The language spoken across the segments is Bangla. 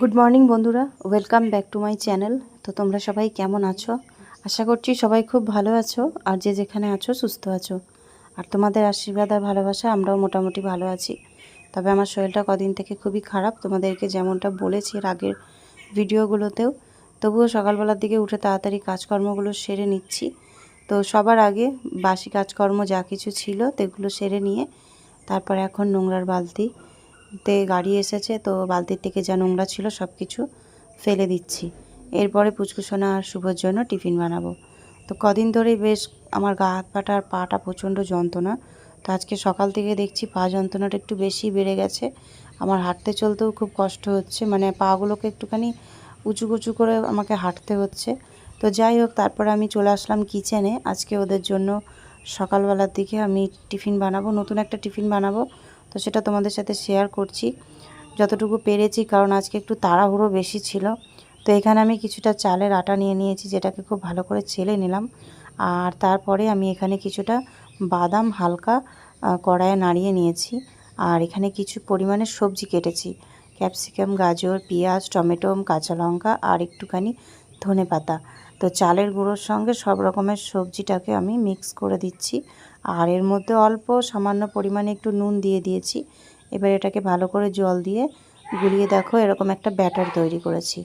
গুড মর্নিং বন্ধুরা। Welcome back to my channel তো তোমরা সবাই কেমন আছো? আশা করছি সবাই খুব ভালো আছো আর যে যেখানে আছো, সুস্থ আছো। আর তোমাদের আশীর্বাদ আর ভালোবাসা, আমরাও মোটামুটি ভালো আছি। তবে আমার শরীরটা কদিন থেকে খুবই খারাপ। তোমাদেরকে যেমনটা বলেছি এর আগের ভিডিওগুলোতেও, তবুও সকালবেলার দিকে উঠে তাড়াতাড়ি কাজকর্মগুলো সেরে নিচ্ছি। তো সবার আগে বাসি কাজকর্ম যা কিছু ছিল, সেগুলো সেরে নিয়ে, তারপর এখন নোংরার বালতি তে গাড়ি এসেছে, তো বালতির থেকে যা নোংরা ছিল সব কিছু ফেলে দিচ্ছি। এরপরে পুচকুসোনা আর শুভর জন্য টিফিন বানাবো। তো কদিন ধরেই বেশ আমার গা হাত পাটা আর পাটা প্রচণ্ড যন্ত্রণা। তো আজকে সকাল থেকে দেখছি পা যন্ত্রণাটা একটু বেশি বেড়ে গেছে। আমার হাঁটতে চলতেও খুব কষ্ট হচ্ছে মানে পাগুলোকে একটুখানি উঁচু কুচু করে আমাকে হাঁটতে হচ্ছে। তো যাই হোক, তারপরে আমি চলে আসলাম কিচেনে। আজকে ওদের জন্য সকালবেলার দিকে আমি টিফিন বানাবো, নতুন একটা টিফিন বানাবো। তো সেটা তোমাদের সাথে শেয়ার করছি। যতটুকু পেরেছি, কারণ আজকে একটু তাড়াহুড়ো বেশি ছিল। তো এখানে আমি কিছুটা চালের আটা নিয়ে নিয়েছি, যেটাকে খুব ভালো করে ছেলে নিলাম। আর তারপরে আমি এখানে কিছুটা বাদাম হালকা কড়াইয়ে নাড়িয়ে নিয়েছি। আর এখানে কিছু পরিমাণে সবজি কেটেছি। ক্যাপসিকাম, গাজর, পেঁয়াজ, টমেটো, কাঁচা লঙ্কা আর একটুখানি ধনে পাতা তো চালের গুঁড়োর সঙ্গে সব রকমের সবজিটাকে আমি মিক্স করে দিচ্ছি। আর এর মধ্যে অল্প সামান্য পরিমাণে একটু নুন দিয়ে দিয়েছি। এবার এটাকে ভালো করে জল দিয়ে গুলিয়ে দেখো এরকম একটা ব্যাটার তৈরি করেছি।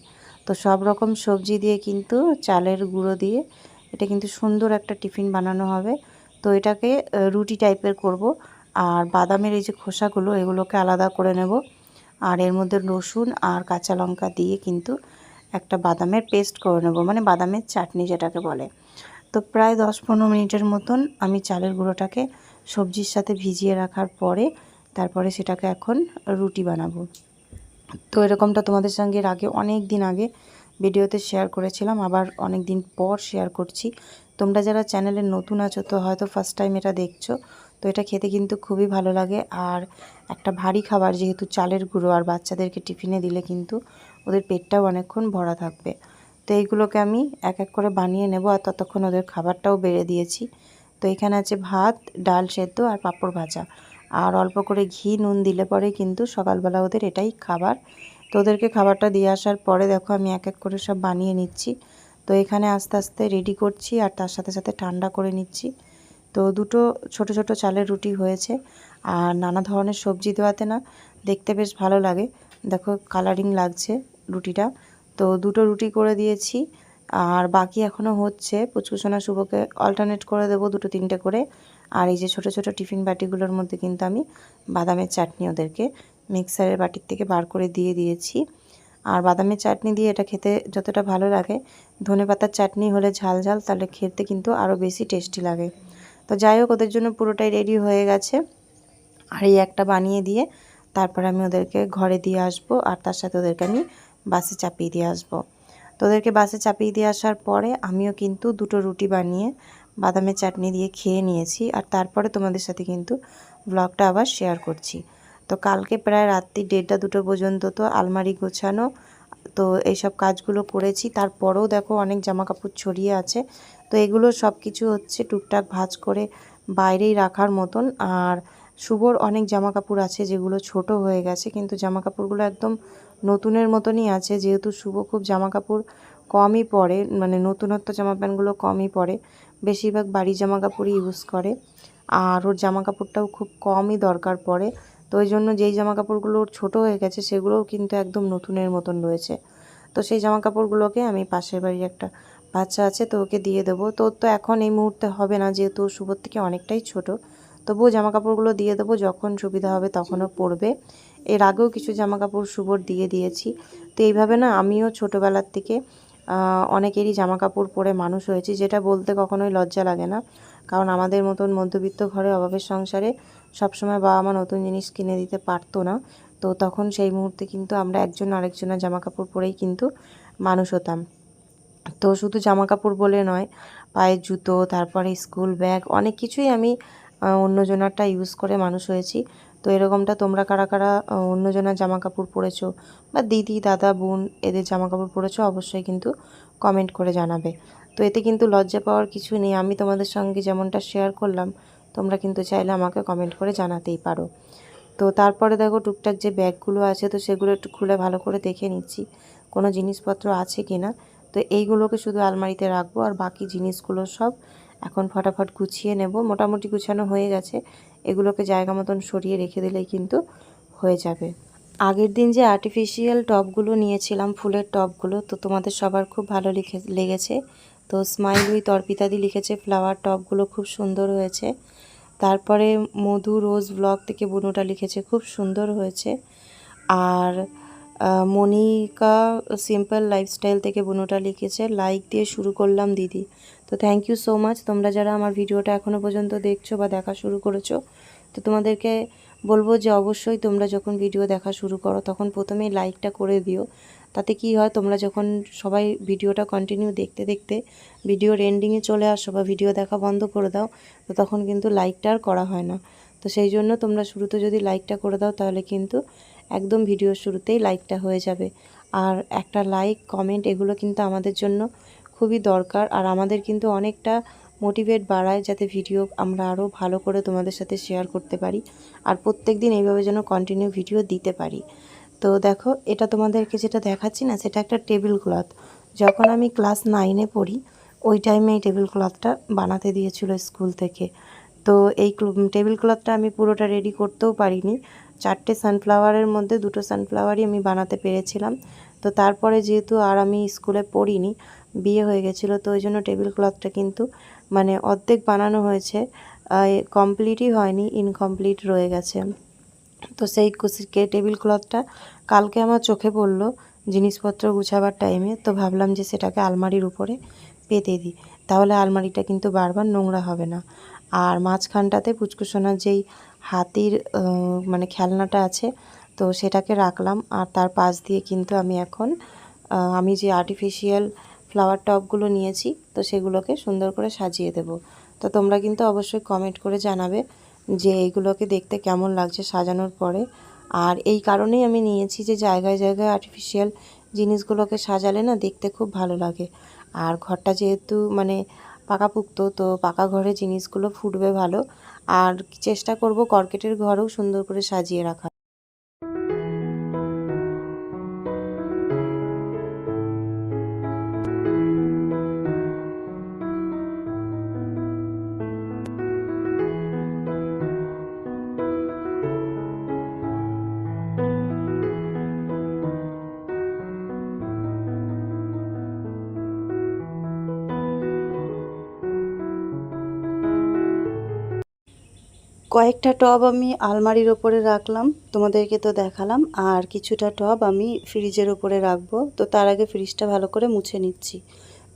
তো সব রকম সবজি দিয়ে কিন্তু চালের গুঁড়ো দিয়ে এটা কিন্তু সুন্দর একটা টিফিন বানানো হবে। তো এটাকে রুটি টাইপের করব। আর বাদামের এই যে খোসাগুলো, এগুলোকে আলাদা করে নেব। আর এর মধ্যে রসুন আর কাঁচা লঙ্কা দিয়ে কিন্তু একটা বাদামের পেস্ট করে নেব। মানে বাদামের চাটনি যেটাকে বলে। তো প্রায় দশ পনেরো মিনিটের মতন আমি চালের গুঁড়োটাকে সবজির সাথে ভিজিয়ে রাখার পরে তারপরে সেটাকে এখন রুটি বানাবো। তো এরকমটা তোমাদের সঙ্গে আগে অনেক দিন আগে ভিডিওতে শেয়ার করেছিলাম, আবার অনেক দিন পর শেয়ার করছি। তোমরা যারা চ্যানেলে নতুন আছো তো হয়তো ফার্স্ট টাইম এটা দেখছ, তো এটা খেতে কিন্তু খুবই ভালো লাগে। আর একটা ভারী খাবার যেহেতু চালের গুঁড়ো আর বাচ্চাদেরকে টিফিনে দিলে কিন্তু ওদের পেটটাও অনেকক্ষণ ভরা থাকবে। তো এইগুলোকে আমি এক এক করে বানিয়ে নেব আর ততক্ষণ ওদের খাবারটাও বেড়ে দিয়েছি। তো এখানে আছে ভাত, ডাল সেদ্ধ আর পাঁপড় ভাজা। আর অল্প করে ঘি, নুন দিলে পরে কিন্তু সকালবেলা ওদের এটাই খাবার। তো ওদেরকে খাবারটা দিয়ে আসার পরে দেখো আমি এক এক করে সব বানিয়ে নিচ্ছি। তো এখানে আস্তে আস্তে রেডি করছি আর তার সাথে সাথে ঠান্ডা করে নিচ্ছি। তো দুটো ছোট ছোট চালের রুটি হয়েছে। আর নানা ধরনের সবজি দেওয়াতে না দেখতে বেশ ভালো লাগে। দেখো কালারিং লাগছে রুটিটা। তো দুটো রুটি করে দিয়েছি। আর বাকি এখনও হচ্ছে পুচকুসোনা শুভকে অল্টারনেট করে দেবো দুটো তিনটে করে। আর এই যে ছোট ছোট টিফিন বাটিগুলোর মধ্যে কিন্তু আমি বাদামের চাটনি ওদেরকে মিক্সারের বাটির থেকে বার করে দিয়ে দিয়েছি। আর বাদামের চাটনি দিয়ে এটা খেতে যতটা ভালো লাগে, ধনে পাতার চাটনি হলে ঝাল ঝাল, তাহলে খেতে কিন্তু আরও বেশি টেস্টি লাগে। তো যাই হোক, ওদের জন্য পুরোটাই রেডি হয়ে গেছে। আর এই একটা বানিয়ে দিয়ে তারপর আমি ওদেরকে ঘরে দিয়ে আসব, আর তার সাথে ওদেরকে আমি বাসে চাপিয়ে দিয়ে আসব। তোদেরকে বাসে চাপিয়ে দিয়ে আসার পরে আমিও কিন্তু দুটো রুটি বানিয়ে বাদামের চাটনি দিয়ে খেয়ে নিয়েছি আর তারপরে তোমাদের সাথে কিন্তু ব্লগটা আবার শেয়ার করছি। তো কালকে প্রায় রাত্রি দেড়টা দুটো পর্যন্ত তো আলমারি গোছানো, তো এইসব কাজগুলো করেছি। তারপরেও দেখো অনেক জামা কাপড় ছড়িয়ে আছে। তো এগুলো সব কিছু হচ্ছে টুকটাক ভাজ করে বাইরেই রাখার মতন। আর শুভর অনেক জামা কাপড় আছে যেগুলো ছোট হয়ে গেছে, কিন্তু জামা কাপড়গুলো একদম নতুনের মতনই আছে, যেহেতু শুভ খুব জামা কাপড় কমই পরে মানে নতুনত্ব জামা প্যান্টগুলো কমই পরে। বেশিরভাগ বাড়ি জামা কাপড়ই ইউজ করে, আর ওর জামা কাপড়টাও খুব কমই দরকার পড়ে। তো ওই জন্য যেই জামা কাপড়গুলো ওর ছোটো হয়ে গেছে, সেগুলোও কিন্তু একদম নতুনের মতন রয়েছে। তো সেই জামা কাপড়গুলোকে আমি পাশের বাড়ির একটা বাচ্চা আছে, তো ওকে দিয়ে দেবো। তো তো এখন এই মুহূর্তে হবে না, যেহেতু শুভর থেকে অনেকটাই ছোট। তবুও জামা কাপড়গুলো দিয়ে দেবো, যখন সুবিধা হবে তখনও পরবে। এর আগেও কিছু জামা কাপড় শুভর দিয়ে দিয়েছি। তো এইভাবে না আমিও ছোটোবেলার থেকে অনেকেরই জামা কাপড় পরে মানুষ হয়েছি, যেটা বলতে কখনোই লজ্জা লাগে না। কারণ আমাদের মতন মধ্যবিত্ত ঘরে অভাবের সংসারে সবসময় বাবা মা নতুন জিনিস কিনে দিতে পারতো না। তো তখন সেই মুহূর্তে কিন্তু আমরা একজন আরেকজনের জামা কাপড় পরেই কিন্তু মানুষ হতাম। তো শুধু জামা কাপড় বলে নয়, পায়ের জুতো, তারপরে স্কুল ব্যাগ, অনেক কিছুই আমি অন্যজনারটা ইউজ করে মানুষ হয়েছি। তো এরকমটা তোমরা কারা কারা অন্যজনের জামা কাপড় পরেছো বা দিদি, দাদা, বোন এদের জামা কাপড় পরেছো অবশ্যই কিন্তু কমেন্ট করে জানাবে। তো এতে কিন্তু লজ্জা পাওয়ার কিছু নেই। আমি তোমাদের সঙ্গে যেমনটা শেয়ার করলাম, তোমরা কিন্তু চাইলে আমাকে কমেন্ট করে জানাতেই পারো। তো তারপরে দেখো টুকটাক যে ব্যাগগুলো আছে, তো সেগুলো একটু খুলে ভালো করে দেখে নিচ্ছি, কোনো জিনিসপত্র আছে কি না তো এইগুলোকে শুধু আলমারিতে রাখব আর বাকি জিনিসগুলো সব এখন ফটাফট গুছিয়ে নেব। মোটামুটি গুছানো হয়ে গেছে। এগুলোকে জায়গা মতন সরিয়ে রেখে দিলেই কিন্তু হয়ে যাবে। আগের দিন যে আর্টিফিশিয়াল টপগুলো নিয়েছিলাম, ফুলের টপগুলো তো তোমাদের সবার খুব ভালো লিখে, লেগেছে। তো স্মাইল উইথ অর্পিতাদি লিখেছে ফ্লাওয়ার টপগুলো খুব সুন্দর হয়েছে। তারপরে মধু রোজ ব্লগ থেকে বুনোটা লিখেছে, খুব সুন্দর হয়েছে। আর মনিকা সিম্পল লাইফস্টাইল থেকে বুনুটা লিখেছে লাইক দিয়ে শুরু করলাম দিদি। তো থ্যাংক ইউ সো মাচ তোমরা যারা আমার ভিডিওটা এখনও পর্যন্ত দেখছ বা দেখা শুরু করেছ, তো তোমাদেরকে বলব যে অবশ্যই তোমরা যখন ভিডিও দেখা শুরু করো, তখন প্রথমেই লাইকটা করে দিও। তাতে কি হয়, তোমরা যখন সবাই ভিডিওটা কন্টিনিউ দেখতে দেখতে ভিডিওর এন্ডিংয়ে চলে আসো বা ভিডিও দেখা বন্ধ করে দাও, তো তখন কিন্তু লাইকটা আর করা হয় না। তো সেই জন্য তোমরা শুরুতে যদি লাইকটা করে দাও, তাহলে কিন্তু একদম ভিডিওর শুরুতেই লাইকটা হয়ে যাবে। আর একটা লাইক কমেন্ট এগুলো কিন্তু আমাদের জন্য খুবই দরকার। আর আমাদের কিন্তু অনেকটা মোটিভেট বাড়ায় যাতে ভিডিও আমরা আরও ভালো করে তোমাদের সাথে শেয়ার করতে পারি। আর প্রত্যেক দিন এইভাবে যেন কন্টিনিউ ভিডিও দিতে পারি। তো দেখো, এটা তোমাদেরকে যেটা দেখাচ্ছি না, সেটা একটা টেবিল ক্লথ যখন আমি ক্লাস নাইনে পড়ি, ওই টাইমে এই টেবিল ক্লথটা বানাতে দিয়েছিল স্কুল থেকে। তো এই টেবিল ক্লথটা আমি পুরোটা রেডি করতেও পারিনি। চারটে সানফ্লাওয়ারের মধ্যে দুটো সানফ্লাওয়ারই আমি বানাতে পেরেছিলাম। তো তারপরে যেহেতু আর আমি স্কুলে পড়িনি, বিয়ে হয়ে গেছিল, তো ওই জন্য টেবিল ক্লথটা কিন্তু মানে অর্ধেক বানানো হয়েছে কমপ্লিটই হয়নি ইনকমপ্লিট রয়ে গেছে। তো সেই কুসিকে টেবিল ক্লথটা কালকে আমার চোখে পড়ল, জিনিসপত্র গুছাবার টাইমে তো ভাবলাম যে সেটাকে আলমারির উপরে পেতে দিই। তাহলে আলমারিটা কিন্তু বারবার নোংরা হবে না। আর মাঝখানটাতে পুচকুসোনার যেই হাতির মানে খেলনাটা আছে, তো সেটাকে রাখলাম। আর তার পাশ দিয়ে কিন্তু আমি এখন আমি যে আর্টিফিশিয়াল ফ্লাওয়ার টপগুলো নিয়েছি, তো সেগুলোকে সুন্দর করে সাজিয়ে দেব। তো তোমরা কিন্তু অবশ্যই কমেন্ট করে জানাবে যে এইগুলোকে দেখতে কেমন লাগছে সাজানোর পরে। আর এই কারণেই আমি নিয়েছি যে জায়গায় জায়গায় আর্টিফিশিয়াল জিনিসগুলোকে সাজালে না দেখতে খুব ভালো লাগে। আর ঘরটা যেহেতু মানে পাকাপুক্ত, তো পাকা ঘরে জিনিসগুলো ফুটবে ভালো। আর চেষ্টা করব কর্কেটের ঘরও সুন্দর করে সাজিয়ে রাখা কয়েকটা টব আমি আলমারির ওপরে রাখলাম, তোমাদেরকে তো দেখালাম, আর কিছুটা টব আমি ফ্রিজের ওপরে রাখব। তো তার আগে ফ্রিজটা ভালো করে মুছে নিচ্ছি।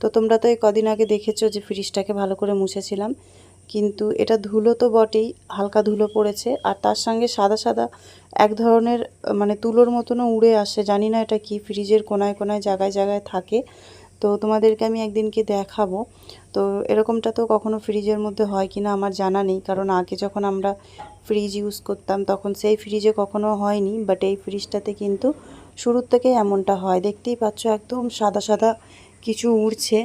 তো তোমরা তো এই কদিন আগে দেখেছ যে ফ্রিজটাকে ভালো করে মুছেছিলাম, কিন্তু এটা ধুলো তো বটেই, হালকা ধুলো পড়েছে, আর তার সঙ্গে সাদা সাদা এক ধরনের মানে তুলোর মতনও উড়ে আসে, জানি না এটা কি ফ্রিজের কোনায় কোনায় জায়গায় জায়গায় থাকে। তো তোমাদেরকে আমি একদিনকে দেখাবো। তো এরকমটা তো কখনো ফ্রিজের মধ্যে হয় কি না আমার জানা নেই, কারণ আগে যখন আমরা ফ্রিজ ইউজ করতাম তখন সেই ফ্রিজে কখনো হয়নি বাট এই ফ্রিজটাতে কিন্তু শুরুর থেকেই এমনটা হয়। দেখতেই পাচ্ছ একদম সাদা সাদা কিছু উড়ছে।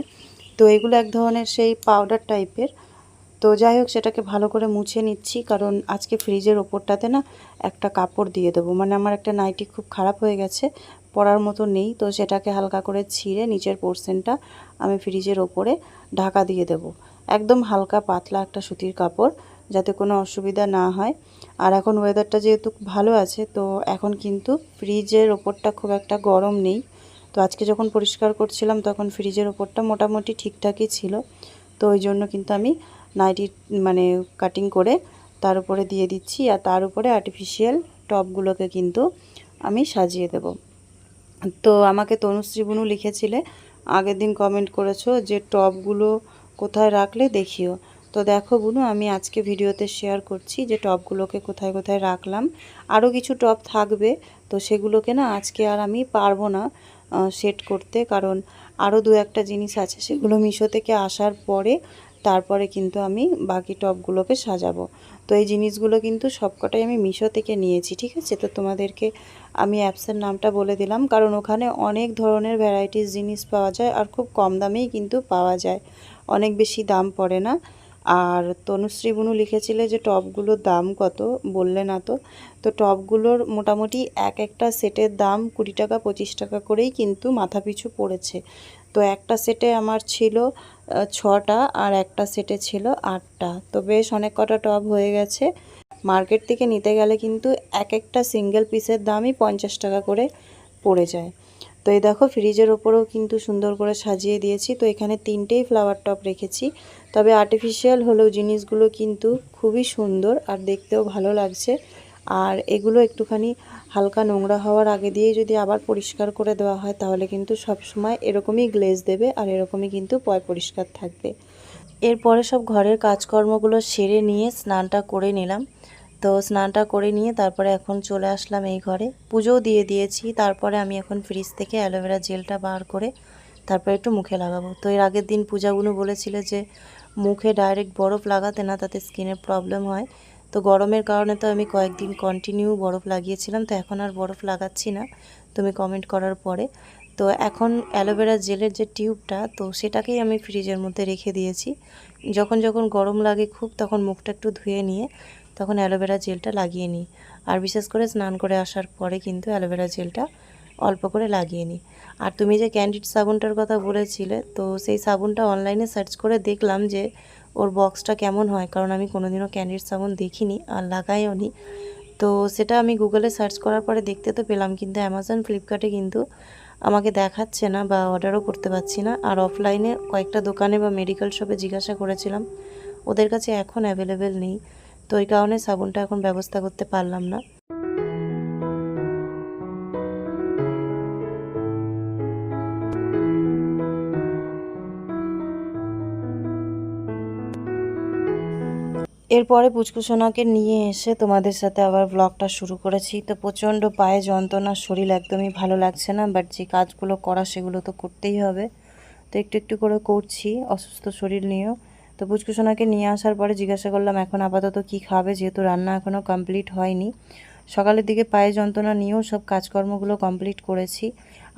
তো এগুলো এক ধরনের সেই পাউডার টাইপের তো যাই হোক, সেটাকে ভালো করে মুছে নিচ্ছি, কারণ আজকে ফ্রিজের ওপরটাতে না একটা কাপড় দিয়ে দেবো। মানে আমার একটা নাইটি খুব খারাপ হয়ে গেছে পরার মতো নেই, তো সেটাকে হালকা করে ছিঁড়ে নিচের পোর্শনটা আমি ফ্রিজের ওপরে ঢাকা দিয়ে দেবো। একদম হালকা পাতলা একটা সুতির কাপড়, যাতে কোনো অসুবিধা না হয়। আর এখন ওয়েদারটা যেহেতু ভালো আছে, তো এখন কিন্তু ফ্রিজের ওপরটা খুব একটা গরম নেই। তো আজকে যখন পরিষ্কার করছিলাম, তখন ফ্রিজের ওপরটা মোটামুটি ঠিকঠাকই ছিল। তো ওই জন্য কিন্তু আমি নাইটি মানে কাটিং করে তার উপরে দিয়ে দিচ্ছি, আর তার উপরে আর্টিফিশিয়াল টপগুলোকে কিন্তু আমি সাজিয়ে দেব। তো আমাকে তনুশ্রী বুনু লিখেছিলে, আগের দিন কমেন্ট করেছ যে টপগুলো কোথায় রাখলে দেখিও। তো দেখো বুনু, আমি আজকে ভিডিওতে শেয়ার করছি যে টপগুলোকে কোথায় কোথায় রাখলাম। আরও কিছু টপ থাকবে, তো সেগুলোকে না আজকে আর আমি পারব না সেট করতে। কারণ আরও দু একটা জিনিস আছে, সেগুলো মিশো থেকে আসার পরে, তারপরে কিন্তু আমি বাকি টপগুলোকে সাজাবো। তো এই জিনিসগুলো কিন্তু সবকটাই আমি মিশো থেকে নিয়েছি, ঠিক আছে? তো তোমাদেরকে আমি অ্যাপসের নামটা বলে দিলাম, কারণ ওখানে অনেক ধরনের ভ্যারাইটিস জিনিস পাওয়া যায় আর খুব কম দামেই কিন্তু পাওয়া যায়। অনেক বেশি দাম পড়ে না। আর তনুশ্রী বুনু লিখেছিলে যে টপগুলোর দাম কত? বললে না তো। তো টপগুলোর মোটামুটি এক একটা সেটের দাম কুড়ি টাকা, পঁচিশ টাকা করেই কিন্তু মাথা পিছু পড়েছে। তো একটা সেটে আমার ছিল ছটা আর একটা সেটে ছিল আটটা। তো বেশ অনেক কটা টপ হয়ে গেছে। মার্কেট থেকে নিতে গেলে কিন্তু এক একটা সিঙ্গেল পিসের দামই পঞ্চাশ টাকা করে পড়ে যায়। তো এই দেখো ফ্রিজের ওপরেও কিন্তু সুন্দর করে সাজিয়ে দিয়েছি। তো এখানে তিনটেই ফ্লাওয়ার টপ রেখেছি। তবে আর্টিফিশিয়াল হলেও জিনিসগুলো কিন্তু খুবই সুন্দর আর দেখতেও ভালো লাগছে। আর এগুলো একটুখানি হালকা নোংরা হওয়ার আগে দিয়ে যদি আবার পরিষ্কার করে দেওয়া হয়, তাহলে কিন্তু সব সময় এরকমই গ্লেজ দেবে আর এরকমই কিন্তু পয় পরিষ্কার থাকবে। এরপরে সব ঘরের কাজকর্মগুলো সেরে নিয়ে স্নানটা করে নিলাম। তো স্নানটা করে নিয়ে তারপরে এখন চলে আসলাম এই ঘরে। পুজোও দিয়ে দিয়েছি, তারপরে আমি এখন ফ্রিজ থেকে অ্যালোভেরা জেলটা বার করে তারপরে একটু মুখে লাগাবো। তো এর আগের দিন পূজাগুলো বলেছিল যে, মুখে ডাইরেক্ট বরফ লাগাতে না, তাতে স্কিনের প্রবলেম হয়। তো গরমের কারণে তো আমি কয়েকদিন কন্টিনিউ বরফ লাগিয়েছিলাম, তো এখন আর বরফ লাগাচ্ছি না, তুমি কমেন্ট করার পরে। তো এখন অ্যালোভেরা জেলের যে টিউবটা তো সেটাকেই আমি ফ্রিজের মধ্যে রেখে দিয়েছি। যখন যখন গরম লাগে খুব, তখন মুখটা একটু ধুয়ে নিয়ে তখন অ্যালোভেরা জেলটা লাগিয়ে নিই। আর বিশেষ করে স্নান করে আসার পরে কিন্তু অ্যালোভেরা জেলটা অল্প করে লাগিয়ে নিই। আর তুমি যে ক্যান্ডিড সাবুনটার কথা বলেছিলে, তো সেই সাবুনটা অনলাইনে সার্চ করে দেখলাম যে ওর বক্সটা কেমন হয়, কারণ আমি কোনোদিনও ক্যান্ডিড সাবুন দেখিনি আর লাগাইও নি। তো সেটা আমি গুগলে সার্চ করার পরে দেখতে তো পেলাম, কিন্তু অ্যামাজন ফ্লিপকার্টে কিন্তু আমাকে দেখাচ্ছে না বা অর্ডারও করতে পারছি না। আর অফলাইনে কয়েকটা দোকানে বা মেডিকেল শপে জিজ্ঞাসা করেছিলাম, ওদের কাছে এখন অ্যাভেলেবেল নেই। তো ওই কারণে সাবুনটা এখন ব্যবস্থা করতে পারলাম না। এরপরে পুচকুসোনাকে নিয়ে এসে তোমাদের সাথে আবার ব্লগটা শুরু করেছি। তো প্রচণ্ড পায়ে যন্ত্রণা, শরীর একদমই ভালো লাগছে না বাট যে কাজগুলো করা সেগুলো তো করতেই হবে। তো একটু একটু করে করছি, অসুস্থ শরীর নিয়েও। তো পুচকুসোনাকে নিয়ে আসার পরে জিজ্ঞাসা করলাম, এখন আপাতত কি খাবে? যেহেতু রান্না এখনও কমপ্লিট হয়নি। সকালের দিকে পায়ে যন্ত্রণা নিয়েও সব কাজকর্মগুলো কমপ্লিট করেছি।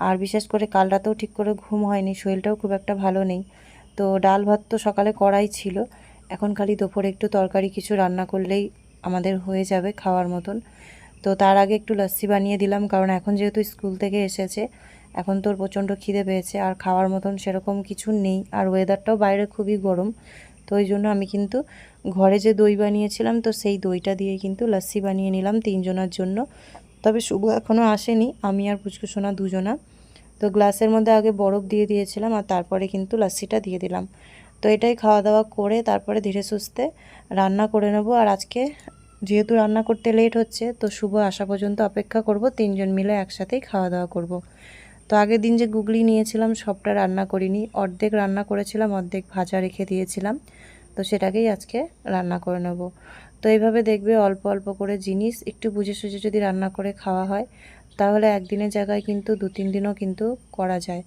আর বিশেষ করে কাল রাতেও ঠিক করে ঘুম হয়নি, শরীরটাও খুব একটা ভালো নেই। তো ডাল ভাত তো সকালে করাই ছিল। এখন খালি দুপুরে একটু তরকারি, কিছু রান্না করলেই আমাদের হয়ে যাবে খাওয়ার মতন। তো তার আগে একটু লস্যি বানিয়ে দিলাম, কারণ এখন যেহেতু স্কুল থেকে এসেছে এখন তোর প্রচণ্ড খিদে পেয়েছে আর খাওয়ার মতন সেরকম কিছু নেই আর ওয়েদারটাও বাইরে খুবই গরম। তো ওই জন্য আমি কিন্তু ঘরে যে দই বানিয়েছিলাম, তো সেই দইটা দিয়ে কিন্তু লস্যি বানিয়ে নিলাম তিনজনের জন্য। তবে শুভ এখনও আসেনি, আমি আর পুচকু সোনা দুজনা। তো গ্লাসের মধ্যে আগে বরফ দিয়ে দিয়েছিলাম আর তারপরে কিন্তু লস্যিটা দিয়ে দিলাম। তো এটাই খাওয়া দাওয়া করে তারপরে ধীরে সুস্থে রান্না করে নেব। আর আজকে যেহেতু রান্না করতে লেট হচ্ছে, তো শুভ আসা পর্যন্ত অপেক্ষা করব, তিনজন মিলে একসাথেই খাওয়া দাওয়া করব। তো আগের দিন যে গুগলি নিয়েছিলাম, সবটা রান্না করিনি। অর্ধেক রান্না করেছিলাম, অর্ধেক ভাজা রেখে দিয়েছিলাম। তো সেটাকেই আজকে রান্না করে নেব। তো এইভাবে দেখবে অল্প অল্প করে জিনিস, একটু বুঝে সুঝে যদি রান্না করে খাওয়া হয়, তাহলে একদিনের জায়গায় কিন্তু দু তিন দিনও কিন্তু করা যায়।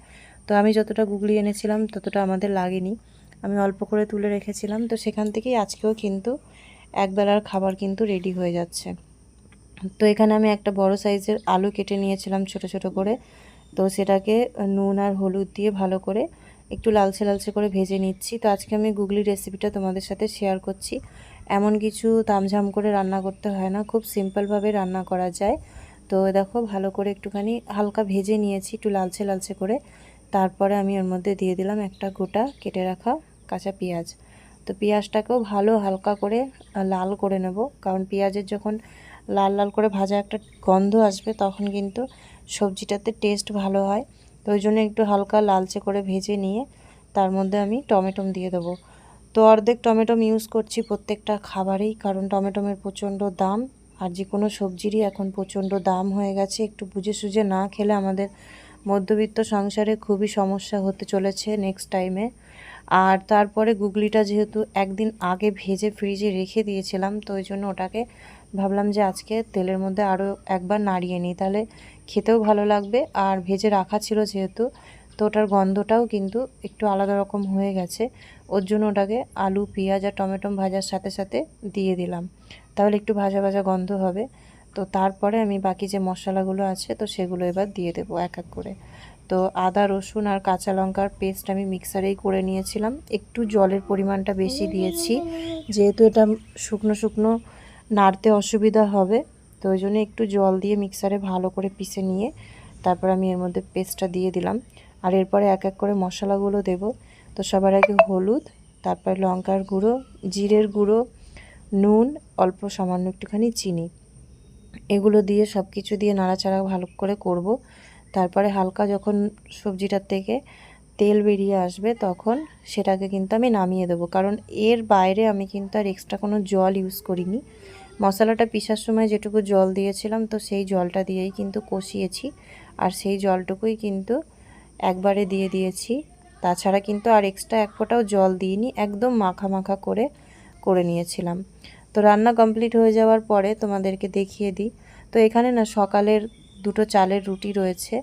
তো আমি যতটা গুগলি এনেছিলাম, ততটা আমাদের লাগেনি। আমি অল্প করে তুলে রেখেছিলাম, তো সেখান থেকেই আজকেও কিন্তু একবেলার খাবার কিন্তু রেডি হয়ে যাচ্ছে। তো এখানে আমি একটা বড় সাইজের আলু কেটে নিয়েছিলাম, ছোট ছোট করে। তো সেটাকে নুন আর হলুদ দিয়ে ভালো করে একটু লালচে লালচে করে ভেজে নিচ্ছি। তো আজকে আমি গুগলি রেসিপিটা তোমাদের সাথে শেয়ার করছি। এমন কিছু তামঝাম করে রান্না করতে হয় না, খুব সিম্পলভাবে রান্না করা যায়। তো দেখো, ভালো করে একটুখানি হালকা ভেজে নিয়েছি একটু লালচে লালচে করে। তারপরে আমি ওর মধ্যে দিয়ে দিলাম একটা গোটা কেটে রাখা কাঁচা পেঁয়াজ। তো পেঁয়াজটাকেও ভালো হালকা করে লাল করে নেব। কারণ পেঁয়াজের যখন লাল লাল করে ভাজা একটা গন্ধ আসবে, তখন কিন্তু সবজিটাতে টেস্ট ভালো হয়, তো ওই জন্য একটু হালকা লালচে করে ভেজে নিয়ে তার মধ্যে আমি টমেটো দিয়ে দেবো। তো অর্ধেক টমেটোম ইউজ করছি প্রত্যেকটা খাবারেই, কারণ টমেটোমের প্রচণ্ড দাম, আর যে কোনো সবজিরই এখন প্রচণ্ড দাম হয়ে গেছে। একটু বুঝে সুঝে না খেলে আমাদের মধ্যবিত্ত সংসারে খুবই সমস্যা হতে চলেছে নেক্সট টাইমে আর তারপরে গুগলিটা যেহেতু একদিন আগে ভেজে ফ্রিজে রেখে দিয়েছিলাম, তো ওই জন্য ওটাকে ভাবলাম যে আজকে তেলের মধ্যে আরও একবার নাড়িয়ে নিই। তাহলে খেতেও ভালো লাগবে। আর ভেজে রাখা ছিল যেহেতু, তো ওটার গন্ধটাও কিন্তু একটু আলাদা রকম হয়ে গেছে। ওর জন্য ওটাকে আলু, পেঁয়াজ আর টমেটো ভাজার সাথে সাথে দিয়ে দিলাম। তাহলে একটু ভাজা ভাজা গন্ধ হবে। তো তারপরে আমি বাকি যে মশলাগুলো আছে, তো সেগুলো এবার দিয়ে দেবো এক এক করে। তো আদা, রসুন আর কাঁচা লঙ্কার পেস্ট আমি মিক্সারেই করে নিয়েছিলাম। একটু জলের পরিমাণটা বেশি দিয়েছি। যেহেতু এটা শুকনো শুকনো নাড়তে অসুবিধা হবে, তো ওই জন্য একটু জল দিয়ে মিক্সারে ভালো করে পিষে নিয়ে তারপর আমি এর মধ্যে পেস্টটা দিয়ে দিলাম। আর এরপরে এক এক করে মশলাগুলো দেব। তো সবার আগে হলুদ, তারপরে লঙ্কার গুঁড়ো, জিরের গুঁড়ো, নুন, অল্প সামান্য একটুখানি চিনি। এগুলো দিয়ে সব কিছু দিয়ে নাড়াচাড়া ভালো করে করব। তারপরে হালকা যখন সবজিটার থেকে তেল বেরিয়ে আসবে তখন সেটাকে কিন্তু আমি নামিয়ে দেবো। কারণ এর বাইরে আমি কিন্তু আর এক্সট্রা কোনো জল ইউজ করিনি। মশলাটা পিসার সময় যেটুকু জল দিয়েছিলাম, তো সেই জলটা দিয়েই কিন্তু কষিয়েছি। আর সেই জলটুকুই কিন্তু একবারে দিয়ে দিয়েছি। তাছাড়া কিন্তু আর এক্সট্রা এক ফোঁটাও জল দিইনি, একদম মাখা মাখা করে করে নিয়েছিলাম। তো রান্না কমপ্লিট হয়ে যাওয়ার পরে তোমাদেরকে দেখিয়ে দিই। তো এখানে না সকালের দুটো চালের রুটি রয়েছে,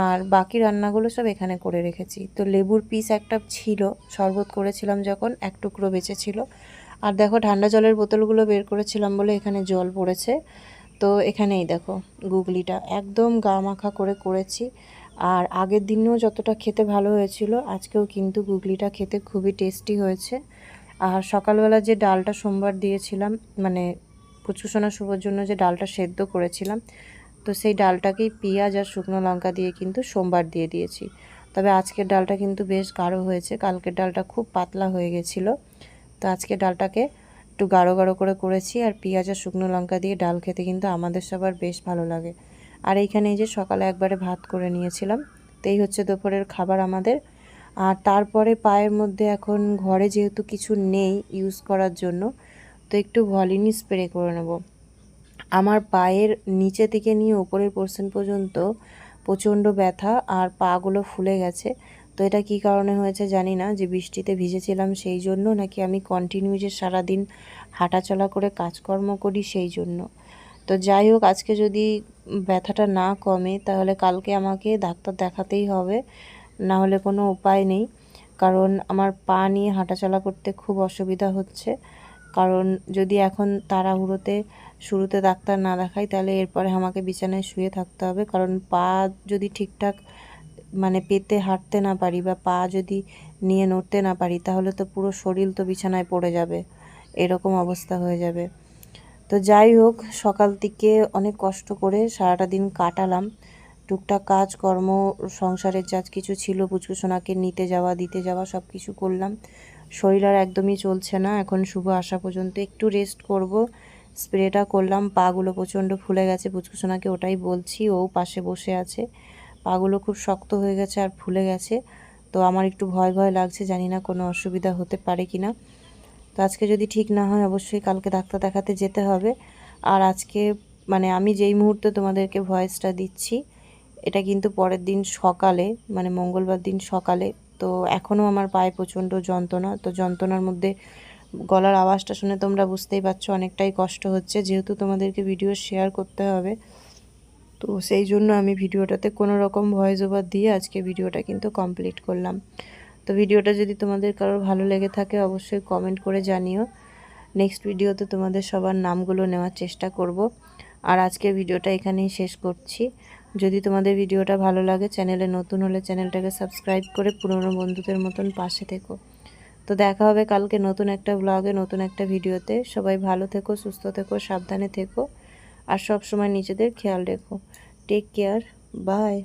আর বাকি রান্নাগুলো সব এখানে করে রেখেছি। তো লেবুর পিস একটা ছিল, শরবত করেছিলাম যখন, এক টুকরো বেঁচে ছিল আর দেখো ঠান্ডা জলের বোতলগুলো বের করেছিলাম বলে এখানে জল পড়েছে। তো এখানেই দেখো গুগলিটা। একদম গা মাখা করে করেছি। আর আগের দিনেও যতটা খেতে ভালো হয়েছিল, আজকেও কিন্তু গুগলিটা খেতে খুবই টেস্টি হয়েছে। আর সকালবেলা যে ডালটা সোমবার দিয়েছিলাম মানে পুচকুসোনা শুভর জন্য যে ডালটা সেদ্ধ করেছিলাম, তো সেই ডালটাকেই পেঁয়াজ আর শুকনো লঙ্কা দিয়ে কিন্তু সোমবার দিয়ে দিয়েছি। তবে আজকের ডালটা কিন্তু বেশ গাঢ় হয়েছে। কালকের ডালটা খুব পাতলা হয়ে গেছিল। তো আজকে ডালটাকে একটু গাঢ় গাঢ় করে করেছি আর পেঁয়াজ আর শুকনো লঙ্কা দিয়ে ডাল খেতে কিন্তু আমাদের সবার বেশ ভালো লাগে। আর এইখানে এই যে সকালে একবারে ভাত করে নিয়েছিলাম, তো এই হচ্ছে দুপুরের খাবার আমাদের। আর তারপরে পায়ের মধ্যে এখন ঘরে যেহেতু কিছু নেই ইউজ করার জন্য, তো একটু ভলিনি স্প্রে করে নেব। আমার পায়ের নিচে থেকে নিয়ে উপরের পোর্শন পর্যন্ত প্রচণ্ড ব্যথা আর পাগুলো ফুলে গেছে তো এটা কি কারণে হয়েছে জানি না, যে বৃষ্টিতে ভিজেছিলাম সেই জন্য, নাকি আমি কন্টিনিউ যে সারাদিন হাঁটাচলা করে কাজকর্ম করি সেই জন্য। তো যাই হোক, আজকে যদি ব্যথাটা না কমে, তাহলে কালকে আমাকে ডাক্তার দেখাতেই হবে। না হলে কোনো উপায় নেই, কারণ আমার পা নিয়ে হাঁটাচলা করতে খুব অসুবিধা হচ্ছে। কারণ যদি এখন তাড়াহুড়োতে, শুরুতে ডাক্তার না দেখাই, তাহলে এরপরে আমাকে বিছানায় শুয়ে থাকতে হবে। কারণ পা যদি ঠিকঠাক মানে পেতে হাঁটতে না পারি বা পা যদি নিয়ে নড়তে না পারি, তাহলে তো পুরো শরীর তো বিছানায় পড়ে যাবে। এরকম অবস্থা হয়ে যাবে। তো যাই হোক, সকাল থেকে অনেক কষ্ট করে সারাটা দিন কাটালাম। টুকটাক কাজ কর্ম সংসারের যা কিছু ছিল পুচকুসোনাকে নিতে যাওয়া, দিতে যাওয়া সব কিছু করলাম। শরীর আর একদমই চলছে না। এখন শুভ আসা পর্যন্ত একটু রেস্ট করব। স্প্রেটা করলাম পাগুলো প্রচণ্ড ফুলে গেছে পুচকুসোনাকে ওটাই বলছি, ও পাশে বসে আছে। পাগুলো খুব শক্ত হয়ে গেছে আর ফুলে গেছে। তো আমার একটু ভয় ভয় লাগছে, জানি না কোনো অসুবিধা হতে পারে কি না তো আজকে যদি ঠিক না হয়, অবশ্যই কালকে ডাক্তার দেখাতে যেতে হবে। আর আজকে মানে আমি যেই মুহূর্তে তোমাদেরকে ভয়েসটা দিচ্ছি, এটা কিন্তু পরের দিন সকালে মানে মঙ্গলবার দিন সকালে। তো এখনও আমার পায়ে প্রচণ্ড যন্ত্রণা, তো যন্ত্রণার মধ্যে গলার আওয়াজটা শুনে তোমরা বুঝতেই পারছ অনেকটাই কষ্ট হচ্ছে। যেহেতু তোমাদেরকে ভিডিও শেয়ার করতে হবে তো সেই জন্য আমি ভিডিওটাতে কোনো রকম ভয়েস ওভার দিয়ে আজকে ভিডিওটা কিন্তু কমপ্লিট করলাম। তো ভিডিওটা যদি তোমাদের কারোর ভালো লেগে থাকে, অবশ্যই কমেন্ট করে জানিও। নেক্সট ভিডিওতে তোমাদের সবার নামগুলো নেওয়ার চেষ্টা করব। আর আজকের ভিডিওটা এখানেই শেষ করছি। যদি তোমাদের ভিডিওটা ভালো লাগে চ্যানেলে নতুন হলে চ্যানেলটাকে সাবস্ক্রাইব করে পুরনো বন্ধুদের মতন পাশে থেকো। তো দেখা হবে কালকে নতুন একটা ব্লগে নতুন একটা ভিডিওতে। সবাই ভালো থেকো, সুস্থ থেকো, সাবধানে থেকো। আর সব সময় নিজেদের খেয়াল রেখো। Take care bye